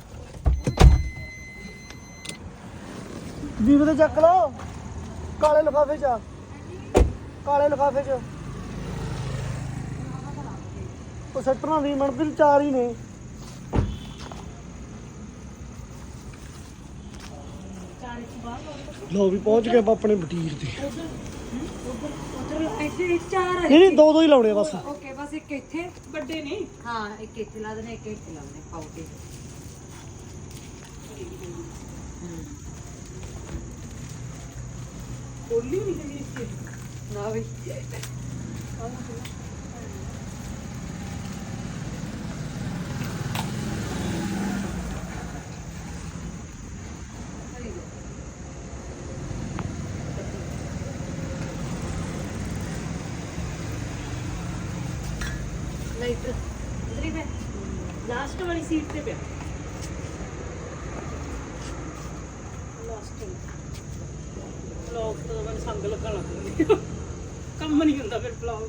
ਦੀਵੇ ਤੇ ਚੱਕ ਲਓ। ਕਾਲੇ ਲਿਫਾਫੇ 'ਚ। ਕਾਲੇ ਲਿਫਾਫੇ 'ਚ। ਉਹ ਸੱਟਰਾਂ ਦੀ ਮਣਦਿਲ ਚਾਰ ਹੀ ਨੇ। ਲੋ ਵੀ ਪਹੁੰਚ ਗਏ ਆਪਾਂ ਆਪਣੇ ਬੁਟੀਕ ਤੇ। ਇੱਥੇ ਚਾਰ ਨਹੀਂ ਨਹੀਂ ਦੋ ਦੋ ਹੀ ਲਾਉਣੇ ਆ ਬਸ। ਓਕੇ ਬਸ ਇੱਕ ਇੱਥੇ ਵੱਡੇ ਨਹੀਂ ਹਾਂ ਇੱਕ ਇੱਥੇ ਲਾ ਦੇਣੇ ਇੱਕ ਇੱਥੇ ਲਾ ਦੇਣੇ ਪਾਉ ਖੋਲੀ ਨਹੀਂ ਇਸ ਨਾ ਬਈ ਲਾਈਟ ਲਾਸਟ ਵਾਲੀ ਸੀਟ ਤੇ ਪਿਆ ਲਾਸਟ ਬਲੌਗ ਤੋਂ ਮੈਨੂੰ ਸੰਗ ਲੱਗਣ ਲੱਗ ਗਈ ਕੰਮ ਨਹੀਂ ਹੁੰਦਾ ਫਿਰ ਬਲੌਗ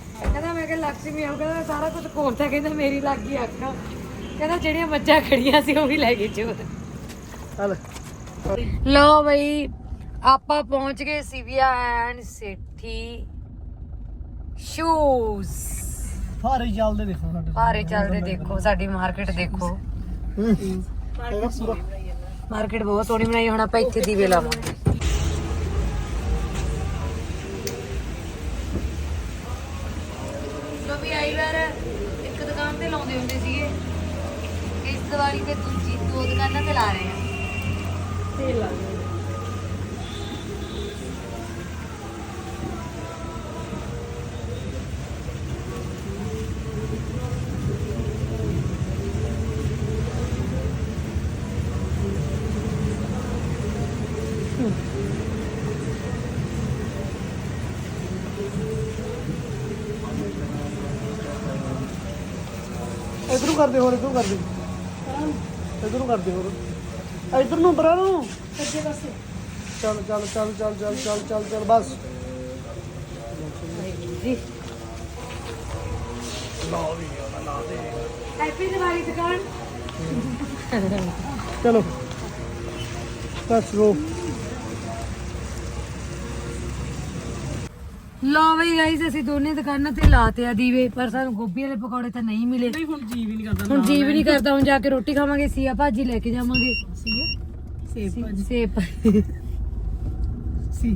ਕਹਿੰਦਾ ਮੈਂ ਕਿਹਾ ਲక్ష్ਮੀ ਆਉ ਕਹਿੰਦਾ ਸਾਰਾ ਕੁਝ ਕੋਲਤਾ ਕਹਿੰਦਾ ਮੇਰੀ ਲੱਗ ਗਈ ਅੱਖ। ਕਹਿੰਦਾ ਜਿਹੜੀਆਂ ਮੱਝਾਂ ਖੜੀਆਂ ਸੀ ਉਹ ਵੀ ਲੈ ਗਏ ਚੋਰ ਚੱਲ। ਲੋ ਬਈ ਆਪਾਂ ਪਹੁੰਚ ਗਏ ਸਿਵਿਆ ਐਂਡ ਸਿਟੀ ਸ਼ੂਜ਼। ਸਾਰੇ ਚੱਲਦੇ ਦੇਖੋ ਸਾਡੇ ਬਾਰੇ ਚੱਲਦੇ ਦੇਖੋ ਸਾਡੀ ਮਾਰਕੀਟ ਦੇਖੋ। ਮਾਰਕੀਟ ਬਹੁਤ ਸੋਹਣੀ ਬਣਾਈ ਹੁਣ ਆਪਾਂ ਇੱਥੇ ਦੀਵੇ ਲਾਵਾਂਗੇ। ਦੁਕਾਨ ਹੁੰਦੇ ਸੀਗੇ। ਇਸ ਦੀਵਾਲੀ ਤੇ ਦੂਜੀ ਦੋ ਦੁਕਾਨਾਂ ਤੇ ਲਾ ਰਹੇ ਆ। ਤੇਲ ਲਾ ਇਧਰੋਂ ਕਰਦੇ ਹੋਰ ਇਧਰੋਂ ਕਰਦੇ। ਇਧਰੋਂ ਕਰਦੇ ਹੋਰ। ਇਧਰ ਨੂੰ ਬਰਾ ਨੂੰ। ਸੱਜੇ ਪਾਸੇ ਚੱਲ ਚੱਲ ਚੱਲ ਚੱਲ ਚੱਲ ਚੱਲ ਚੱਲ ਚੱਲ ਬਸ। ਲਓ ਵੀ ਲਾ ਦੇ ਹੈਪੀ ਦੀਵਾਲੀ ਦੁਕਾਨ ਚਲੋ ਲੈਟਸ ਗੋ ਲੋ ਬਈ ਗਾਈਸ ਅਸੀਂ ਦੋਨੇ ਦੁਕਾਨਾਂ ਤੇ ਲਾਤੇ ਆ ਦੀਵੇ ਪਰ ਸਾਨੂੰ ਗੋਭੀ ਵਾਲੇ ਪਕੌੜੇ ਤਾਂ ਨਹੀਂ ਮਿਲੇ। ਨਹੀਂ ਹੁਣ ਜੀ ਵੀ ਨਹੀਂ ਕਰਦਾ ਹੁਣ ਜੀ ਵੀ ਨਹੀਂ ਕਰਦਾ ਹੁਣ ਜਾ ਕੇ ਰੋਟੀ ਖਾਵਾਂਗੇ ਸੀਆ ਭਾਜੀ ਲੈ ਕੇ ਜਾਵਾਂਗੇ। ਸੀ ਸੇਬ ਭਾਜੀ। ਸੇਬ ਸੀ।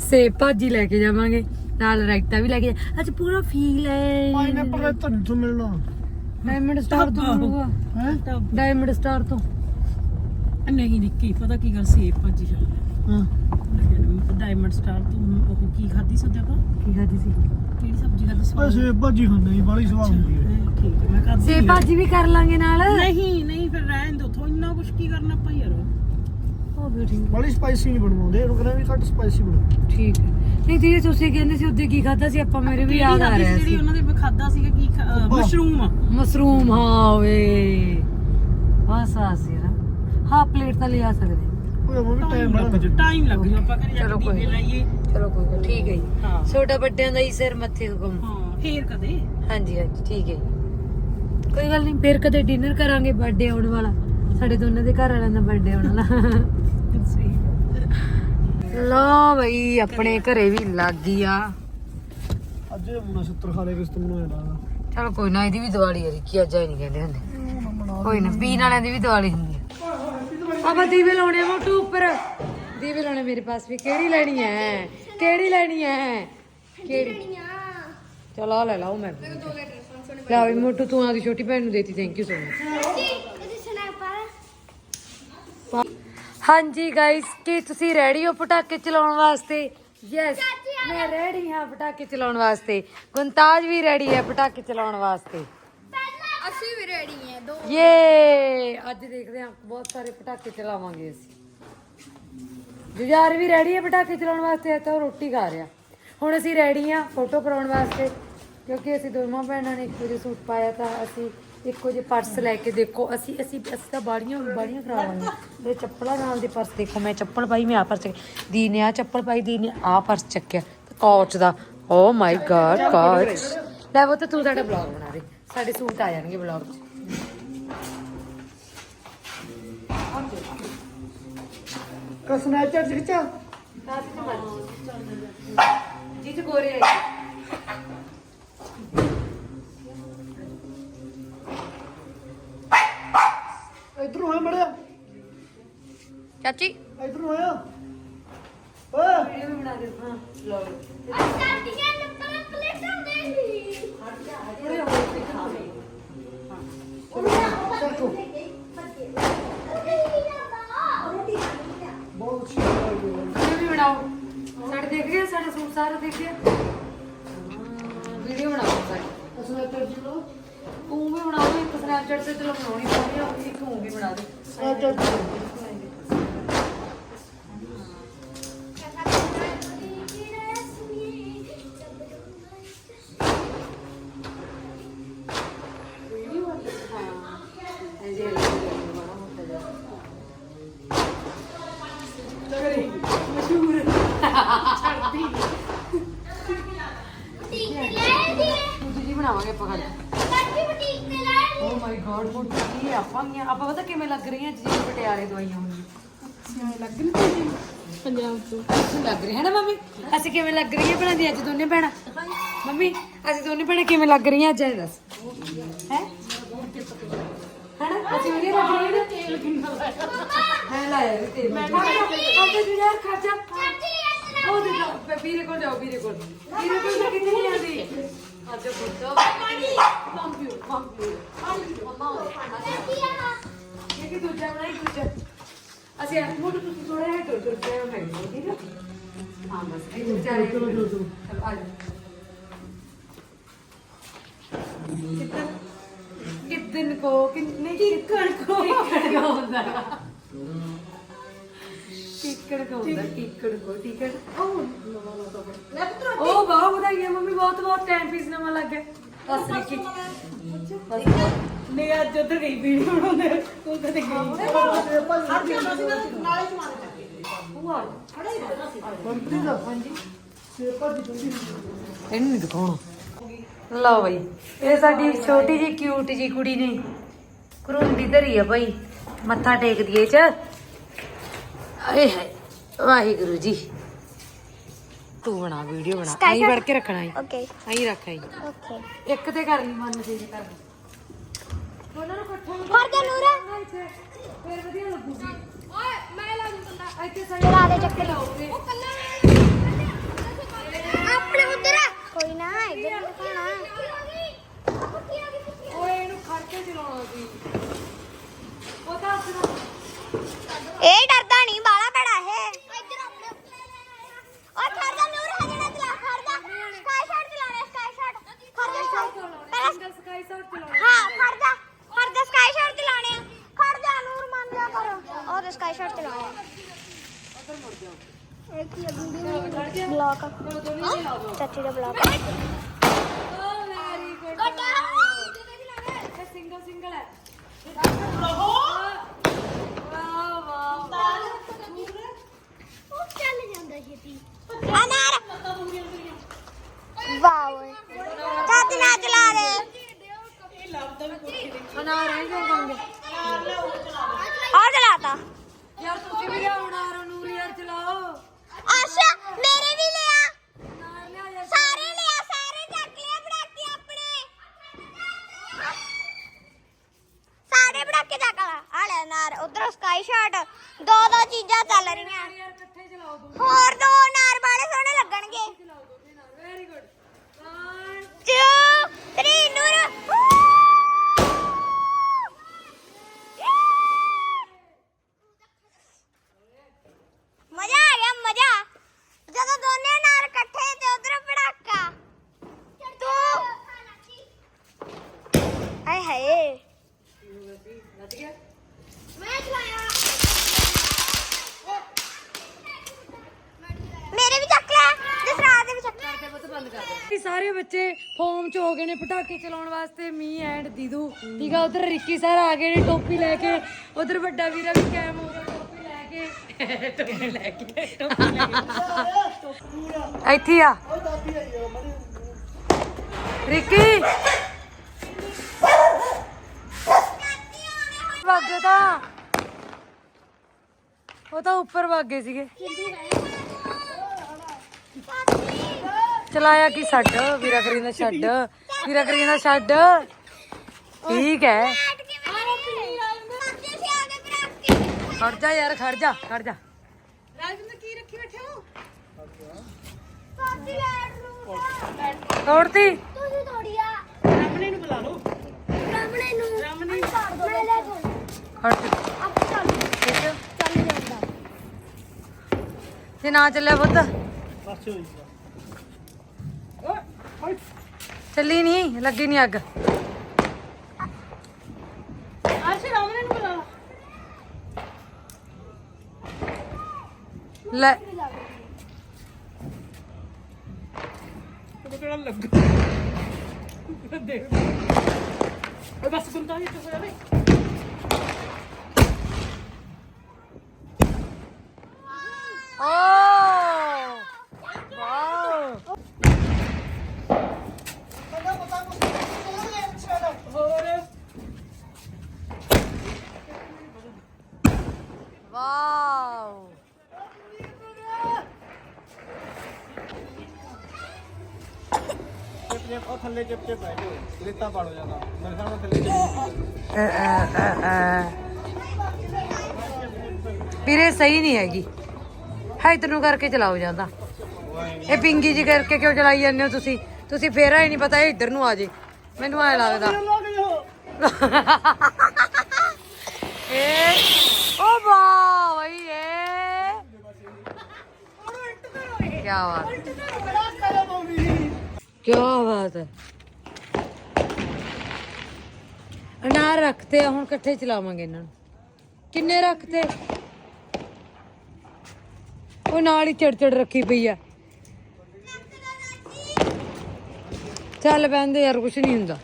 ਸੇਬ ਭਾਜੀ ਲੈ ਕੇ ਜਾਵਾਂਗੇ ਨਾਲ ਰਾਇਤਾ ਵੀ ਲੈ ਕੇ ਅੱਜ ਪੂਰਾ ਫੀਲ ਹੈ। ਪਾਈਨਐਪਲ ਦਾ ਤੁਹਾਨੂੰ ਤੋਂ ਮਿਲਣਾ। ਡਾਇਮੰਡ ਸਟਾਰ ਤੋਂ ਮਿਲੂਗਾ। ਹੈ? ਡਾਇਮੰਡ ਸਟਾਰ ਤੋਂ। ਨਹੀਂ ਨਿੱਕੀ ਪਤਾ ਕੀ ਗੱਲ ਸੇਬ ਭਾਜੀ ਹਾਂ। ਡਾਇਮੰਡ ਸਟਾਰ ਤੋਂ ਉਹ ਕੀ ਖਾਦੀ ਸੀ ਉਹਦੇ ਆਪਾਂ ਕੀ ਖਾਦੀ ਸੀ? ਕਿਹੜੀ ਸਬਜ਼ੀ ਖਾਦੀ ਸੀ ਵੈਸੇ ਭਾਜੀ ਹੁੰਦੀ ਨਹੀਂ ਬੜੀ ਸਵਾਦ ਹੁੰਦੀ ਹੈ। ਠੀਕ ਹੈ ਮੈਂ ਖਾਦੀ ਸੇਬ ਭਾਜੀ ਵੀ ਕਰ ਲਾਂਗੇ ਨਾਲ? ਨਹੀਂ ਨਹੀਂ ਫਿਰ ਰਹਿਣ ਦੋ ਥੋ ਇੰਨਾ ਕੁਝ ਕੀ ਕਰਨਾ ਆਪਾਂ ਯਾਰ? ਉਹ ਵੀ ਠੀਕ ਸਪਾਈਸੀ ਨਹੀਂ ਬਣਵਾਉਂਦੇ ਇਹਨੂੰ ਕਹਿੰਦਾ ਵੀ ਘੱਟ ਸਪਾਈਸੀ ਬਣਾਓ। ਠੀਕ ਹੈ। ਨਹੀਂ ਦੀਦੀ ਤੁਸੀਂ ਕਹਿੰਦੇ ਸੀ ਉਹਦੇ ਕੀ ਖਾਦਾ ਸੀ ਆਪਾਂ ਮੇਰੇ ਵੀ ਯਾਦ ਆ ਰਿਹਾ ਜਿਹੜੀ ਸੀ। ਉਹਨਾਂ ਦੇ ਖਾਦਾ ਸੀਗਾ ਕੀ ਮਸ਼ਰੂਮ? ਮਸ਼ਰੂਮ ਹਾਂ ਵੇ ਬਸ ਆ ਸੀ ਨਾ। ਹਾਂ ਪਲੇਟ ਤਾਂ ਲਿਆ ਸਕਦੇ। ਉਹ ਉਹ ਵੀ ਟਾਈਮ ਲੱਗ ਬੜਾ ਜੂ ਟਾਈਮ ਲੱਗ ਜੂ ਆਪਾਂ ਘਰੇ ਜਾ ਚਲੋ ਕੇ ਕੋਈ ਦੀਵੇ ਲਾਈਏ। ਚਲੋ ਕੋਈ ਗੱਲ ਠੀਕ ਹੈ ਜੀ। ਹਾਂ। ਛੋਟਾ ਵੱਡਿਆਂ ਦਾ ਹੀ ਸਿਰ ਮੱਥੇ ਹੁਕਮ ਹਾਂ ਫੇਰ ਕਦੇ? ਹਾਂਜੀ ਹਾਂਜੀ ਠੀਕ ਹੈ ਜੀ। ਕੋਈ ਗੱਲ ਨਹੀਂ ਫਿਰ ਕਦੇ ਡਿਨਰ ਕਰਾਂਗੇ ਬਰਥਡੇ ਆਉਣ ਵਾਲਾ। ਸਾਡੇ ਦੋਨਾਂ ਦੇ ਘਰ ਵਾਲਿਆਂ ਦਾ ਬਰਥਡੇ ਆਉਣ ਵਾਲਾ। ਸਹੀ ਲੋ ਬਈ ਆਪਣੇ ਘਰੇ ਵੀ ਲੱਗ ਗਈ ਆ ਅੱਜ ਇਹ ਮੁੰਡਾ 70 ਖਾ ਲੇ ਕਿਸ ਤੋਂ ਬਣਾਇਆ ਦਾ ਚਲੋ ਕੋਈ ਨਾ ਇਹਦੀ ਵੀ ਦੀਵਾਲੀ ਹੈ ਕੀ ਅੱਜ ਹੀ ਨਹੀਂ ਕਹਿੰਦੇ ਹੁੰਦੇ। ਕੋਈ ਨਾ ਪੀਣ ਵਾਲਿਆਂ ਦੀ ਵੀ ਦੀਵਾਲੀ ਹੁੰਦੀ ਆਪਾਂ ਦੀਵੇ ਲਾਉਣੇ ਆ ਮੋਟੂ ਉੱਪਰ। ਦੀਵੇ ਲਾਉਣੇ ਮੇਰੇ ਪਾਸ ਵੀ। ਕਿਹੜੀ ਲੈਣੀ ਹੈ ਕਿਹੜੀ ਲੈਣੀ ਹੈ ਕਿਹੜੀ? ਚਲੋ ਆਹ ਲੈ ਲਾਓ ਮੈਂ ਲੈ ਵੀ ਮੋਟੂ ਤੂੰ ਆਦੀ ਛੋਟੀ ਭੈਣ ਨੂੰ ਦੇਤੀ ਥੈਂਕ ਯੂ ਸੋ ਮਚ ਹਾਂਜੀ ਗਾਇਸ ਕੀ ਤੁਸੀਂ ਰੈਡੀ ਹੋ ਪਟਾਕੇ ਚਲਾਉਣ ਵਾਸਤੇ? ਯੈਸ ਮੈਂ ਰੈਡੀ ਹਾਂ ਪਟਾਕੇ ਚਲਾਉਣ ਵਾਸਤੇ। ਗੁੰਤਾਜ ਵੀ ਰੈਡੀ ਹੈ ਪਟਾਕੇ ਚਲਾਉਣ ਵਾਸਤੇ। ਅਸੀਂ ਹਾਂ ਦੋ ਯੇ ਅੱਜ ਦੇਖਦੇ ਹਾਂ ਬਹੁਤ ਸਾਰੇ ਪਟਾਕੇ ਚਲਾਵਾਂਗੇ ਅਸੀਂ। ਜੁਝਾਰ ਵੀ ਰੈਡੀ ਹੈ ਪਟਾਕੇ ਚਲਾਉਣ ਵਾਸਤੇ ਤਾਂ ਉਹ ਰੋਟੀ ਖਾ ਰਿਹਾ। ਹੁਣ ਅਸੀਂ ਰੈਡੀ ਹਾਂ ਫੋਟੋ ਕਰਾਉਣ ਵਾਸਤੇ ਕਿਉਂਕਿ ਅਸੀਂ ਦੋਵਾਂ ਭੈਣਾਂ ਨੇ ਇੱਕੋ ਜਿਹਾ ਸੂਟ ਪਾਇਆ ਤਾਂ ਅਸੀਂ ਇੱਕੋ ਜਿਹੇ ਪਰਸ ਲੈ ਕੇ ਦੇਖੋ। ਅਸੀਂ ਅਸੀਂ ਅਸੀਂ ਤਾਂ ਬਾੜੀਆਂ ਬਾੜੀਆਂ ਕਰਾਵਾਂਗੇ ਇਹ ਚੱਪਲਾਂ ਨਾਲ ਦੇ ਪਰਸ ਦੇਖੋ ਮੈਂ ਚੱਪਲ ਪਾਈ ਮੈਂ ਆ ਪਰਸ ਦੀ ਨੇ ਆ ਚੱਪਲ ਪਾਈ ਦੀ ਨੇ ਆ ਪਰਸ ਚੱਕਿਆ। ਕੋਚ ਦਾ। ਓ ਮਾਈ ਗॉड ਕੋਚ ਲੈ ਉਹ ਤਾਂ ਤੂੰ ਸਾਡਾ ਬਲੌਗ ਬਣਾ ਦੇ। ਸਾਡੇ ਸੂਟ ਆ ਜਾਣਗੇ ਬਲੌਗ 'ਚ। ਕਸਨਾ ਚੜ ਚ ਜਿੱਤ ਮੜਿਆ। ਚਾਚੀ। ਇਧਰੋਂ ਆਇਆ ਓਏ। ਵੀਡੀਓ ਵੀ ਬਣਾ ਦੇ ਹਾਂ ਲਓ। ਅੱਛਾ ਟੀਆਂ ਪਲੇਟਾਂ ਦੇ ਹਟ ਜਾ ਹਟ ਜਾ। ਸਾਰਾ ਦੇਖਿਆ। ਵੀਡੀਓ ਬਣਾਓ ਸਾਰੀ। ਸਨੈਪਚੈਟ ਜੀ ਲੋ ਤੂੰ ਵੀ ਬਣਾ ਦੇ ਇੱਕ ਸਨੈਪਚੈਟ ਤੇ ਚਲੋ ਬਣਾਉਣੀ ਆ ਇੱਕ ਤੂੰ ਵੀ ਬਣਾ ਦੇ। ਸਨੈਪਚੈਟ ਜੀ ਬਣਾਵਾਂਗੇ ਆਪਾਂ ਕੱਲ ਕੱਟੀ ਬੁਟੀਕ ਤੇ ਲੈ ਓ ਮਾਈ ਗॉड ਗੁੱਡ ਕੀ ਆਪਾਂ ਗੀਆਂ ਆਪਾਂ ਪਤਾ ਕਿਵੇਂ ਲੱਗ ਰਹੀਆਂ ਜਿਵੇਂ ਪਟਿਆਲੇ ਦਵਾਈਆਂ ਹੁੰਦੀਆਂ ਪੰਜਾਬ ਤੋਂ। ਅੱਛੀ ਲੱਗ ਰਹੀ ਹੈ ਨਾ ਮੰਮੀ? ਅਸੀਂ ਕਿਵੇਂ ਲੱਗ ਰਹੀਆਂ ਭੈਣਾਂ ਦੀ ਅੱਜ ਦੋਨੇ ਭੈਣਾਂ? ਮੰਮੀ ਅਸੀਂ ਦੋਨੇ ਭੈਣਾਂ ਕਿਵੇਂ ਲੱਗ ਰਹੀਆਂ ਅੱਜ ਇਹ ਦੱਸ? ਹੈ? ਹਣਾ ਅਸੀਂ ਵਧੀਆ ਲੱਗ ਰਹੀਆਂ ਨਾ? ਤੇਲ ਕਿੰਨਾ ਲਾਇਆ? ਹੈ ਲਾਇਆ ਵੀ ਤੇਲ। ਮੈਂ ਖਾਜਾ ਜੀ ਯਾਰ ਖਾਜਾ ਉਹ ਦੇ ਦੋ ਵੀਰੇ ਕੋਲ ਜਾਓ ਵੀਰੇ ਕੋਲ। ਵੀਰੇ ਕੋਲ ਤਾਂ ਕਿੱਥੇ ਨਹੀਂ ਅਸੀਂ ਮੋਟੂ ਥੋੜਾ ਹੈ ਠੀਕ ਹੈ ਹਾਂ ਬਸ ਇਹ ਵਿਚਾਰੇ ਚਲੋ ਆ ਕਿਤਨ ਕੋ ਕਿੰਨੇ ਕੋ ਹੁੰਦਾ। ਹੈ। ਕਿੱਕਣ ਕੋ ਹੁੰਦਾ ਕਿੱਕਣ ਕੋ ਠੀਕ ਹੈ? ਉਹ ਉਹ ਬਹੁਤ ਵਧਾਈਆਂ ਮੰਮੀ ਬਹੁਤ ਬਹੁਤ ਟਾਈਮ ਪੀਸ ਨਵਾਂ ਲੱਗ ਗਿਆ। ਬਸ ਰਿਕੀ ਬਸ ਨਹੀਂ ਅੱਜ ਉਧਰ ਗਈ ਵੀਡੀਓ ਬਣਾਉਂਦੇ ਉਹ ਕਦੇ ਗਈ। ਕੰਪਨੀ ਦਾ ਹਾਂਜੀ ਸੇਪਰ ਦੀ ਜਲਦੀ ਇਹਨੂੰ ਨਹੀਂ ਦਿਖਾਉਣਾ। ਲਓ ਬਈ ਇਹ ਸਾਡੀ ਛੋਟੀ ਜੀ ਕਿਊਟ ਜੀ ਕੁੜੀ ਨੇ। ਕਰੁੰਡੀ ਧਰੀ ਆ ਭਾਈ ਮੱਥਾ ਟੇਕ ਦਈਏ ਚ। ਆਏ ਹਾਏ ਵਾਹਿਗੁਰੂ ਜੀ। ਤੂੰ ਬਣਾ ਵੀਡੀਓ ਬਣਾ ਆਈ ਵੜ ਕੇ ਰੱਖਣਾ ਆਈ। ਓਕੇ ਆਈ ਰੱਖ ਆਈ। ਓਕੇ ਇੱਕ ਤੇ ਕਰ ਲਈ ਮਨ ਤੇ ਕਰ ਉਹਨਾਂ ਨੂੰ ਇਕੱਠਾ ਫੜ ਜਾ ਨੂਰਾ। ਫਿਰ ਵਧੀਆ ਲੱਗੂਗੀ। ਓਏ ਮੈਂ ਲਾ ਦੂੰ ਕੰਦਾ ਇੱਥੇ ਚਲਾ ਦੇ ਚੱਕਰ। ਉਹ ਕੱਲਾ ਆਪਣੇ ਉਧਰ ਕੋਈ ਨਾ ਇੱਧਰ ਦਿਖਾਣਾ ਓਏ ਇਹਨੂੰ ਖੜ ਕੇ ਚਲਾਉਣਾ ਸੀ। ਪਟਾਕੇ ਚਲਾਉਣ ਵਾਸਤੇ ਮੀ ਐਂਡ ਦੀਦੂ। ਠੀਕ ਆ ਉਧਰ ਰਿੱਕੀ ਸਰ ਆ ਗਏ ਨੇ ਟੋਪੀ ਲੈ ਕੇ। ਉਧਰ ਵੱਡਾ ਵੀਰਾ ਵੀ ਕੈਮ ਹੋ ਗਿਆ ਟੋਪੀ ਲੈ ਕੇ। ਟੋਪੀ ਲੈ ਕੇ ਟੋਪੀ ਲੈ ਕੇ। ਇੱਥੇ ਆ। ਉਹ ਰਿੱਕੀ ਤਾਂ। ਉਹ ਤਾਂ ਉੱਪਰ ਵਾਗੇ ਸੀਗੇ। ਚਲਾਇਆ ਕੀ ਛੱਡ ਵੀਰਾ ਕਰੀ ਦਾ ਛੱਡ। ਵੀਰਾ ਕਰੀ ਦਾ ਛੱਡ। ਠੀਕ ਹੈ। ਖੜ ਜਾ ਯਾਰ ਖੜ ਜਾ ਖੜ ਜਾ। ਰਾਜਿੰਦਰ ਕੀ ਰੱਖੀ ਬੈਠੇ ਹੋ? ਤੋੜਤੀ। ਤੁਸੀਂ ਥੋੜੀਆ ਰਾਮਣੇ ਨੂੰ ਬੁਲਾ ਲਓ। ਰਾਮਣੇ ਨੂੰ। ਰਾਮਣੇ ਮੈਂ ਲੈ ਕੇ ਖੜ ਜਾ। ਆਪ ਚੱਲ ਠੀਕ ਹੈ? ਚੱਲ ਜਾਂਦਾ। ਜੇ ਨਾ ਚੱਲਿਆ ਪੁੱਤ। ਬਸ ਹੋਈ ਚੱਲੀ ਨਹੀਂ ਲੱਗੀ ਨਹੀਂ ਅੱਗ। ਆਸ਼ੀ ਰਾਮਨੇ ਨੂੰ ਬੁਲਾ ਲੈ। ਉਹ ਕਿਹੜਾ ਲੱਗ ਦੇਖ। ਬਸ ਗੁੰਦਾ ਵੀ ਚੁੱਪ ਜਾ ਵੇ ਓ ਵਾਓ ਹੋਰ ਵਾਓ ਚਿਪ ਚਿਪ ਉਹ ਥੱਲੇ ਰੇਤਾ ਪਾੜੋ ਜਾਂਦਾ ਮੇਰੇ ਥੱਲੇ। ਵੀਰੇ ਸਹੀ ਨਹੀਂ ਹੈਗੀ। ਹੈ ਤੈਨੂੰ ਕਰਕੇ ਚਲਾਓ ਜਾਂਦਾ ਇਹ ਪਿੰਗੀ ਜੀ ਕਰਕੇ ਕਿਉਂ ਚਲਾਈ ਜਾਂਦੇ ਹੋ ਤੁਸੀਂ? ਤੁਸੀਂ ਫੇਰਾ ਹੀ ਨਹੀਂ ਪਤਾ ਇਹ ਇੱਧਰ ਨੂੰ ਆ ਜੇ। ਮੈਨੂੰ ਐ ਲੱਗਦਾ। ਇਹ ਓ ਵਾਹ ਬਈ ਇਹ। ਕੀ ਬਾਤ। ਕੀ ਬਾਤ ਹੈ। ਅਨਾਰ ਰੱਖਤੇ ਆ, ਹੁਣ ਇਕੱਠੇ ਚਲਾਵਾਂਗੇ ਇਹਨਾਂ ਨੂੰ। ਕਿੰਨੇ ਰੱਖਤੇ? ਉਹ ਨਾਲ ਹੀ ਚੜ ਚੜ ਰੱਖੀ ਪਈ ਆ। ਚੱਲ ਪੈਂਦੇ ਯਾਰ, ਕੁਛ ਨਹੀਂ ਹੁੰਦਾ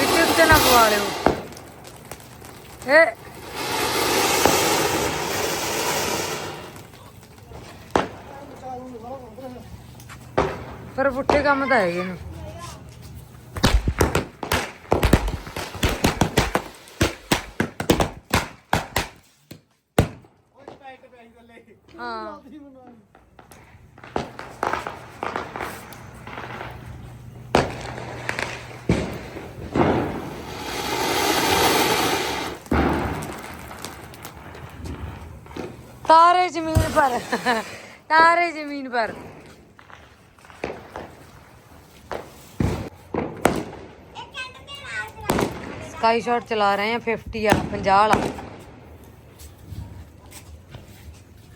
ਰਿਚਰ ਤੇ ਨਾ ਪਵਾ ਲਿਓ ਏ ਪਰ ਪੁੱਠੇ ਕੰਮ ਤਾਂ ਹੈਗੇ ਨੇ। ਹਾਂ। ਤਾਰੇ ਜ਼ਮੀਨ ਪਰ ਤਾਰੇ ਜ਼ਮੀਨ ਪਰ ਇੱਕ ਘੰਟੇ ਦੇ ਨਾਲ ਚਲਾ ਸਕਾਈ ਸ਼ਾਟ ਚਲਾ ਰਹੇ ਆ 50 ਵਾਲਾ 50 ਵਾਲਾ।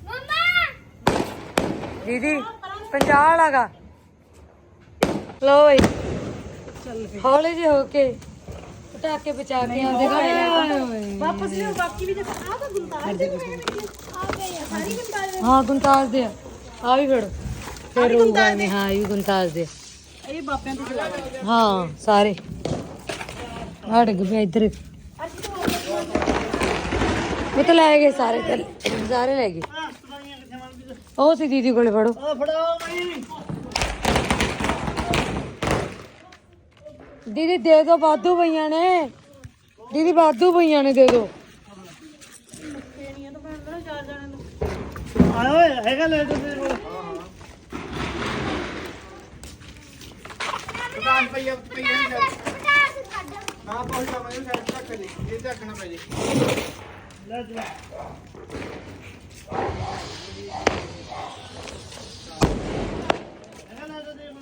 ਮੰਮਾ! ਦੀਦੀ 50 ਵਾਲਾਗਾ। ਲੋ ਓਏ ਹੌਲੇ ਜਿਹੇ ਹੋ ਕੇ ਪਟਾਕੇ ਬਚਾ ਕੇ ਆਉਂਦੇ ਘਰੇ। ਵਾਪਸ ਲਿਓ ਬਾਕੀ ਵੀ ਦੇਖ। ਆਹ ਤਾਂ ਗੁਲਤਾਰ ਦੇ ਆ ਗਏ ਆ ਸਾਰੀ ਗੁੰਦਾਲ ਹਾਂ ਗੁੰਤਾਜ ਦੇ ਆ। ਆ ਵੀ ਫੜੋ। ਫਿਰ ਰੂਗਾ ਨੇ ਹਾਂ ਇਹ ਵੀ ਗੁੰਤਾਜ ਦੇ। ਇਹ ਬਾਪਿਆਂ ਤੇ ਚਲਾ ਹਾਂ ਸਾਰੇ। ਹਟ ਗਏ ਇੱਧਰ। ਉਹ ਤਾਂ ਲੈ ਗਏ ਸਾਰੇ ਤੇ ਸਾਰੇ ਲੈ ਗਏ। ਉਹ ਸੀ ਦੀਦੀ ਕੋਲੇ ਫੜੋ। ਆ ਫੜਾਓ ਬਈ। ਦੀਦੀ ਦੇ ਦੋ ਵਾਧੂ ਪਈਆਂ ਨੇ। ਦੀਦੀ ਵਾਧੂ ਪਈਆਂ ਨੇ ਦੇ ਦੋ। ਓਏ ਹੈਗਾ ਲੈ ਤੇ ਤੇਰੇ ਕੋਲ ਪਈਆ ਪਈਆ ਨਹੀਂ ਜਾ ਪਟਾਸ ਕੱਢ ਪਹੁੰਚਾ ਮੈਂ ਸਾਈਡ ਤੱਕ ਦੇ। ਇਹ ਝੱਕਣਾ ਪੈ ਜੇ। ਲੈ ਚਲਾ ਹੈਗਾ ਲੈ ਤੇ ਤੇਰੇ